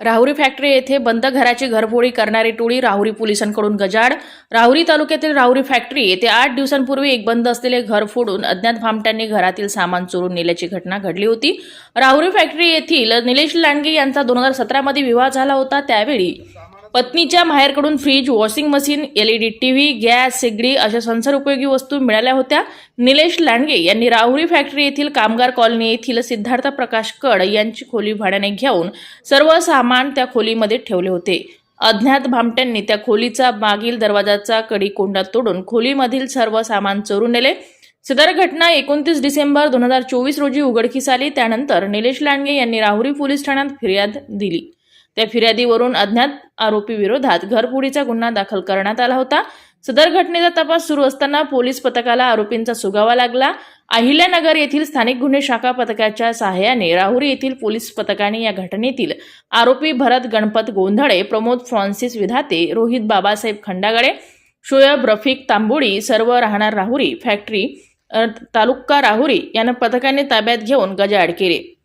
Rahuri factory येथे बंद घराची घरफोडी करणारी टोळी राहुरी पोलिसांकडून गजाड राहुरी तालुक्यातील राहुरी फॅक्टरी येथे आठ दिवसांपूर्वी एक बंद असलेले घर फोडून अज्ञात भामट्यांनी घरातील सामान चोरून नेल्याची घटना घडली होती. राहुरी फॅक्टरी येथील निलेश लांडगे यांचा दोन हजार सतरामध्ये विवाह झाला होता. त्यावेळी पत्नीच्या माहेरकडून fridge washing machine LED TV gas शेगडी अशा संसार उपयोगी वस्तू मिळाल्या होत्या. निलेश लांडगे यांनी राहुरी फॅक्टरी येथील कामगार कॉलनी येथील सिद्धार्थ प्रकाश कड यांची खोली भाड्याने घेऊन सर्व सामान त्या खोलीमध्ये ठेवले होते. अज्ञात भामट्यांनी त्या खोलीचा मागील दरवाजाचा कडी कोंडा तोडून खोलीमधील सर्व सामान चोरून नेले. सदर घटना एकोणतीस डिसेंबर दोन हजार चोवीस रोजी उघडकीस आली. त्यानंतर निलेश लांडगे यांनी राहुरी पोलीस ठाण्यात फिर्याद दिली. त्या फिर्यादीवरून अज्ञात आरोपी विरोधात घरफोडीचा गुन्हा दाखल करण्यात आला होता. सदर घटनेचा तपास सुरू असताना पोलीस पथकाला आरोपींचा सुगावा लागला. अहिल्यानगर येथील स्थानिक गुन्हे शाखा पथकाच्या सहाय्याने राहुरी येथील पोलीस पथकाने या घटनेतील आरोपी भरत गणपत गोंधळे प्रमोद फ्रान्सिस विधाते रोहित बाबासाहेब खंडागळे शोएब रफिक तांबोडी सर्व राहणार राहुरी फॅक्टरी तालुका राहुरी यांना पथकाने ताब्यात घेऊन गजाआड केले.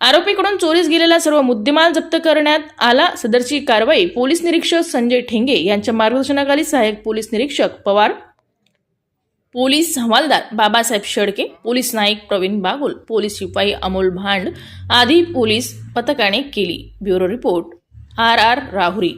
आरोपीकडून चोरीस गेलेला सर्व मुद्देमाल जप्त करण्यात आला. सदरची कारवाई पोलीस निरीक्षक संजय ठेंगे यांच्या मार्गदर्शनाखाली सहाय्यक पोलीस निरीक्षक पवार पोलीस हवालदार बाबासाहेब शेडके पोलीस नाईक प्रवीण बागुल पोलीस शिपाई अमोल भांड आदी पोलीस पथकाने केली. Bureau report R R Rahuri.